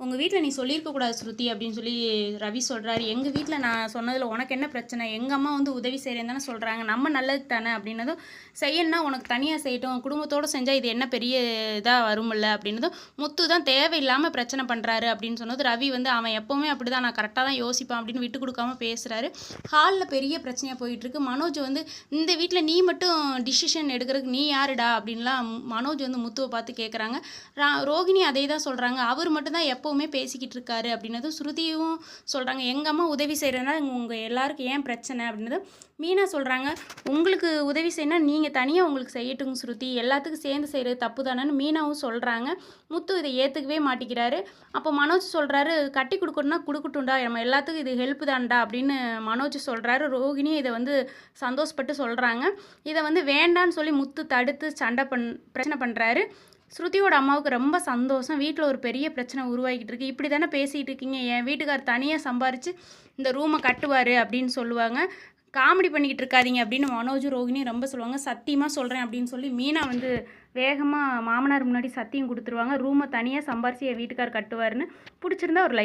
உங்கள் வீட்டில் நீ சொல்லியிருக்க கூடாது ஸ்ருதி அப்படின்னு சொல்லி ரவி சொல்கிறாரு எங்கள் வீட்டில் நான் சொன்னதில் உனக்கு என்ன பிரச்சனை? எங்கள் அம்மா வந்து உதவி செய்கிறேன்னு தானே சொல்கிறாங்க நம்ம நல்லதுக்கு தானே அப்படின்னதும் செய்யணும்னா உனக்கு தனியாக செய்யட்டும். குடும்பத்தோடு செஞ்சால் இது என்ன பெரிய இதாக வருமில்ல அப்படின்னதும் முத்து தான் தேவையில்லாமல் பிரச்சனை பண்ணுறாரு அப்படின்னு சொன்னது ரவி வந்து அவன் எப்போவுமே அப்படி தான் நான் கரெக்டாக தான் யோசிப்பான் அப்படின்னு விட்டு கொடுக்காம பேசுகிறாரு ஹாலில் பெரிய பிரச்சனையாக போயிட்டுருக்கு. மனோஜ் வந்து இந்த வீட்டில் நீ மட்டும் டிசிஷன் எடுக்கிறதுக்கு நீ யாருடா? அப்படின்லாம் மனோஜ் வந்து முத்துவை பார்த்து கேட்குறாங்க ரா ரோகிணி அதே தான் சொல்கிறாங்க அவர் மட்டும் தான் எப்போ எப்போவுமே பேசிக்கிட்டு இருக்காரு அப்படின்னதும் ஸ்ருதியும் சொல்கிறாங்க எங்கள் அம்மா உதவி செய்கிறதுனால உங்கள் எல்லாருக்கும் ஏன் பிரச்சனை? அப்படின்னதும் மீனா சொல்கிறாங்க உங்களுக்கு உதவி செய்யணும் நீங்கள் தனியாக உங்களுக்கு செய்யட்டுங்க ஸ்ருதி எல்லாத்துக்கும் சேர்ந்து செய்கிறது தப்பு தானேன்னு மீனாவும் சொல்கிறாங்க முத்து இதை ஏற்றுக்கவே மாட்டேங்கிறாரு அப்போ மனோஜ் சொல்கிறாரு கட்டி கொடுக்கணும்னா கொடுக்கட்டும்டா நம்ம எல்லாத்துக்கும் இது ஹெல்ப் தான்டா அப்படின்னு மனோஜ் சொல்கிறாரு ரோகிணி இதை வந்து சந்தோஷப்பட்டு சொல்கிறாங்க இதை வந்து வேண்டான்னு சொல்லி முத்து தடுத்து சண்டை பண் பிரச்சனை பண்ணுறாரு ஸ்ருதியோட அம்மாவுக்கு ரொம்ப சந்தோஷம். வீட்டில் ஒரு பெரிய பிரச்சனை உருவாகிட்டு இருக்கு. இப்படி தானே பேசிகிட்டு இருக்கீங்க? என் வீட்டுக்கார் தனியாக சம்பாரித்து இந்த ரூமை கட்டுவார் அப்படின்னு சொல்லுவாங்க. காமெடி பண்ணிக்கிட்டு இருக்காதீங்க அப்படின்னு மனோஜ் ரோகிணி ரொம்ப சொல்லுவாங்க. சத்தியமாக சொல்கிறேன் அப்படின்னு சொல்லி மீனா வந்து வேகமாக மாமனார் முன்னாடி சத்தியம் கொடுத்துருவாங்க. ரூமை தனியாக சம்பாரித்து என் வீட்டுக்கார் கட்டுவாருன்னு. பிடிச்சிருந்தா ஒரு லைக்